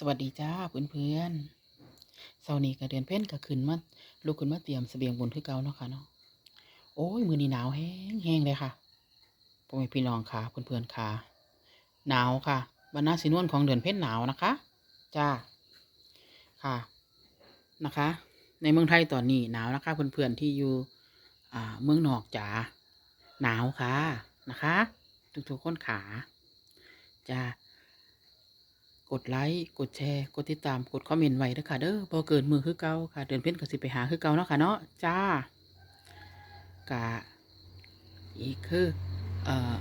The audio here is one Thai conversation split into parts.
สวัสดีจ้าเพื่อนๆเสาร์นี้ก็เดือนเพ่นก็ขึ้นมาลุกขึ้นมาเตรียมเสบียงบุญคือเก่าเนาะค่ะเนาะโอ้ยมือนี้หนาวแห้งแห้งเลยค่ะพ่อแม่พี่น้องค่ะเพื่อนๆค่ะ หนาวค่ะบรรณาสีนวลของเดือนเพ่นหนาวนะคะ จ้าค่ะนะคะ ในเมืองไทยตอนนี้หนาวนะคะเพื่อนๆที่อยู่อ่าเมืองนอกจ๋าหนาวค่ะนะคะ ทุกๆคนขาจ้า กดไลค์กดแชร์ กดติดตามกดคอมเมนต์ไว้ด้วยค่ะเด้อพอเกินมือคือเก่าค่ะ เดือนเพ็ญก็สิไปหาคือเก่าเนาะค่ะเนาะจ้ากะอีกคือเอ่อ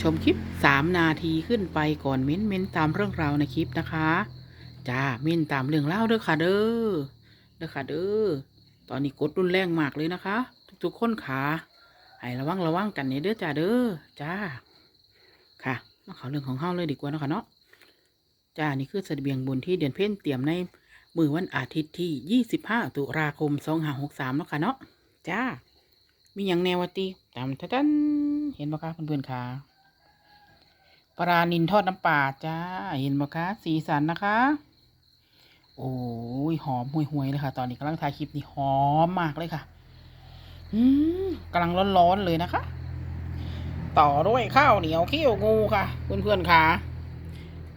ชมคลิปสามนาทีขึ้นไปก่อนเม้นเม้นตามเรื่องราวในคลิปนะคะจ้าเม้นตามเรื่องเล่าเด้อค่ะเด้อเด้อค่ะเด้อตอนนี้กดรุนแรงมากเลยนะคะ ทุกๆคนขาให้ระวังระวังกันเนี่ยเด้อจ้าเด้อจ้าค่ะมาเขาเรื่องของเฮาเลยดีกว่าเนาะคะเนาะ จ้านี่คือเสบียงบุญที่เดือนเพ่นเตรียมในมือวันอาทิตย์ที่ 25 ตุลาคม 2563แล้วค่ะเนาะจ้า มีอย่างแนววติตามทะดันเห็นบ่คะเพื่อนๆค่ะปลานินทอดน้ำปลาจ้า เห็นบ่คะสีสันนะคะ โอ้ยหอมห่วยๆเลยค่ะ ตอนนี้กำลังถ่ายคลิปนี่หอมมากเลยค่ะอืมกำลังร้อนๆเลยนะคะ ต่อด้วยข้าวเหนียวเขี้ยวงูค่ะ เพื่อนๆค่ะ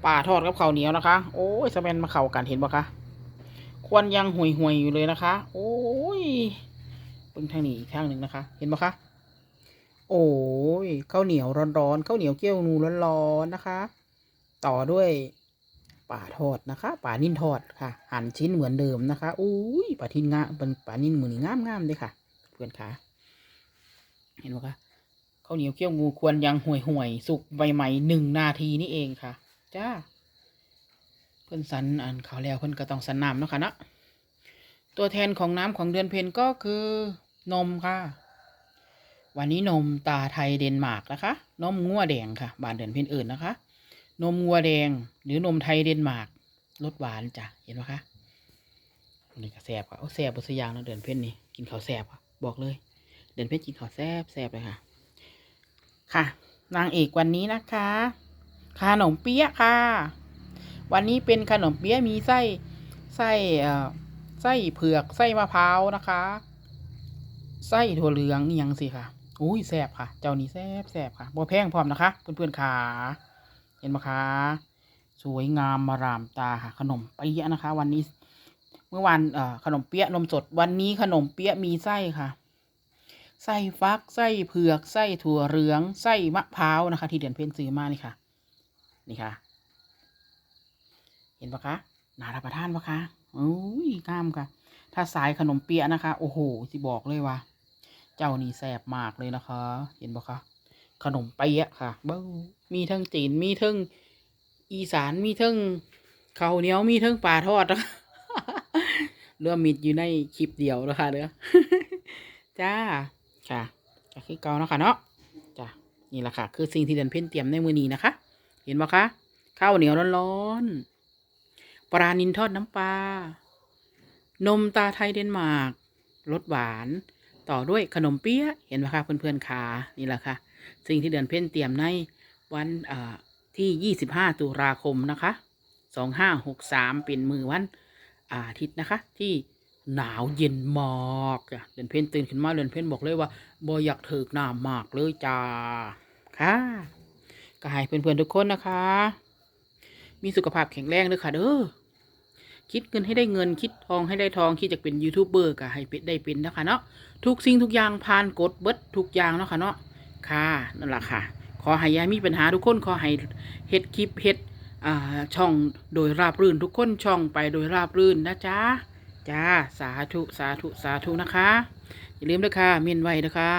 ป่าทอดกับข้าวเหนียวนะคะ โอ้ยสแมนมาเข้ากันเห็นปะคะควันยังห่วยห่วยอยู่เลยนะคะ โอ้ยเบิ่งทางนี้อีกทางหนึ่งนะคะ เห็นปะคะ โอ้ยข้าวเหนียวร้อนๆข้าวเหนียวเกี๊ยวงูร้อนๆนะคะ ต่อด้วยป่าทอดนะคะป่านิ่นทอดค่ะ หั่นชิ้นเหมือนเดิมนะคะอุ้ยป่าทินงามเป็นป่านิ่นเหมือนงามงามเลยค่ะ เพื่อนคะเห็นปะคะข้าวเหนียวเกี๊ยวงูควรยังห่วยห่วยสุกใหม่ๆหนึ่งนาทีนี่เองค่ะ จ้าเพิ่นสันอันเขาวแล้วเพิ่นก็ต้องสันน้ำเนาะค่ะเนาะตัวแทนของน้ำของเดือนเพ็ญก็คือนมค่ะ วันนี้นมตาไทยเดนมาร์กนะคะ นมงัวแดงค่ะบ้านเดือนเพ็ญอื่นนะคะ นมงัวแดงหรือนมไทยเดนมาร์กรสหวานจ้ะเห็นไหมคะนนี้ก็แซ่บค่ะโอ้แซ่บบนสยางนะเดือนเพ็ญนี่กินข้าวแซ่บค่ะบอกเลย เดือนเพ็ญกินข้าวแซ่บแซ่บเลยค่ะ ค่ะ นางเอกวันนี้นะคะ ขนมเปี๊ยะค่ะ วันนี้เป็นขนมเปี๊ยะมีไส้ไส้เอ่อไส้เผือกไส้มะพร้าวนะคะ ไส้ถั่วเหลืองนี่ยังสิค่ะอุ้ยแซ่บค่ะ เจ้านี้แซ่บแซ่บค่ะบัแพงพร้อมนะคะ เพื่อนๆขาเห็นไหมคะสวยงามมารามตาค่ะ ขนมเปี๊ยะนะคะ วันนี้ เมื่อวานเอ่อขนมเปี๊ยะนมสดวันนี้ขนมเปี๊ยะมีไส้ค่ะไส้ฟักไส้เผือกไส้ถั่วเหลืองไส้มะพร้าวนะคะ ที่เดือนเพ็ญซื้อมานี่ค่ะ นี่ค่ะ เห็นปะคะน่ารับประทานปะคะอุ้ยงามค่ะ ถ้าสายขนมเปี๊ยะนะคะ โอ้โหสิบอกเลยว่า เจ้านี่แซ่บมากเลยนะคะ เห็นปะคะ ขนมเปี๊ยะค่ะเบ้ามีทั้งจีน มีทั้งอีสาน มีทั้งข้าวเหนียว มีทั้งปลาทอดนะเรื่องมิดอยู่ในคลิปเดียวนะคะเด้อจ้า ค่ะก็คือเก่าเนาะค่ะเนาะจ้ะนี่แหละค่ะ คือสิ่งที่เดินเพ่นเตรียมในมือนี้นะคะ เห็นปะคะข้าวเหนียวร้อนๆปลานินทอดน้ำปลานมตาไทยเดนมาร์กรสหวาน ต่อด้วยขนมเปี๊ยะเห็นไหมคะเพื่อนๆขานี่แหละค่ะ สิ่งที่เดือนเพ่นเตรียมในวันอ่าที่ 25 ตุลาคมนะคะ 2563 เป็นมือวันอาทิตย์นะคะ ที่หนาวเย็นมากเดือนเพ่นตื่นขึ้นมาเดือนเพ่นบอกเลยว่าบ่อยากถึกหนามากเลยจ้าค่ะ ก็ให้เพื่อนๆทุกคนนะคะ มีสุขภาพแข็งแรงเลยค่ะเด้อคิดเงินให้ได้เงินคิดทองให้ได้ทองคิดจะเป็นยูทูบเบอร์ก็ให้เป็นได้เป็นนะคะเนาะทุกสิ่งทุกอย่างผ่านกดเบิดทุกอย่างเนาะค่ะเนาะค่ะนั่นแหละค่ะ ขอให้ยามีปัญหาทุกคนขอให้เฮ็ดคลิปเฮ็ดช่องโดยราบรื่นทุกคนช่องไปโดยราบรื่นนะจ๊ะจ้าสาธุสาธุสาธุนะคะ อย่าลืมด้วยค่ะเมียนไว้นะคะ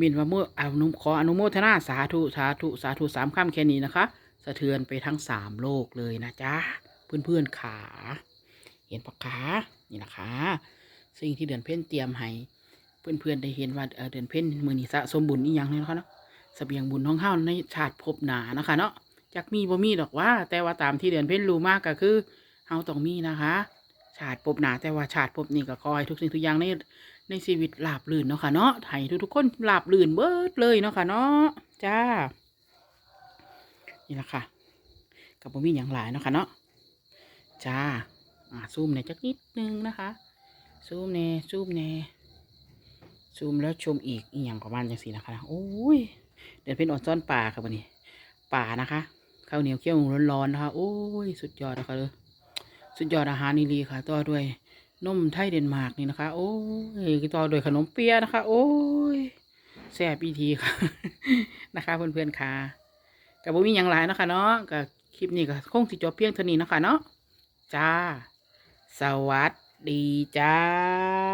มินว่าเมื่ออนุขออนุโมทนาสาธุสาธุสาธุสามคำแค่นี้นะคะ สะเทือนไปทั้งสามโลกเลยนะจ๊ะ เพื่อนเพื่อนๆขา เห็นปะคะนี่นะคะ สิ่งที่เดือนเพ่นเตรียมให้เพื่อนเพื่อนๆได้เห็นว่าเดือนเพ่นมือนีสะสมบุญอีกอย่างเลยนะคะเนาะเสบียงบุญท้องเฮ้าในชาติภพหนานะคะ เนาะจักมีบ่มีดอกว่า แต่ว่าตามที่เดือนเพ่นรู้มากก็คือเฮาต้องมีนะคะ ชาติภพหนาแต่ว่าชาติภพนี้ก็คอยทุกสิ่งทุกอย่างใน ในชีวิตลาบลื่นเนาะค่ะเนาะไทยทุกๆคนลาบลื่นเบิดเลยเนาะค่ะเนาะจ้า นี่แหละค่ะกับบ่มีอย่างหลายเนาะค่ะเนาะจ้าอ่าซูมเนี่ยจักนิดนึงนะคะซูมเน่ซูมเน่ซูมแล้วชมอีกอีกอย่างประมาณอย่างสี่นะคะโอ้ยเดี๋ยวเป็นออดซ่อนป่าครับวันนี้ป่านะคะข้าวเหนียวเคี่ยวร้อนๆนะคะ โอ้ย สุดยอดนะคะเลยสุดยอดอาหารนี่ลีค่ะต่อด้วย นมไทยเดนมาร์กนี่นะคะ โอ้ยต่อโดยขนมเปี๊ยะนะคะ โอ้ยแซ่บอีทีค่ะนะคะ เพื่อนๆค่ะกับบุมีอย่างไรนะคะเนาะกับคลิปนี้ก็คงสิจบเพียงเท่านี้นะคะเนาะจ้า สวัสดีจ้า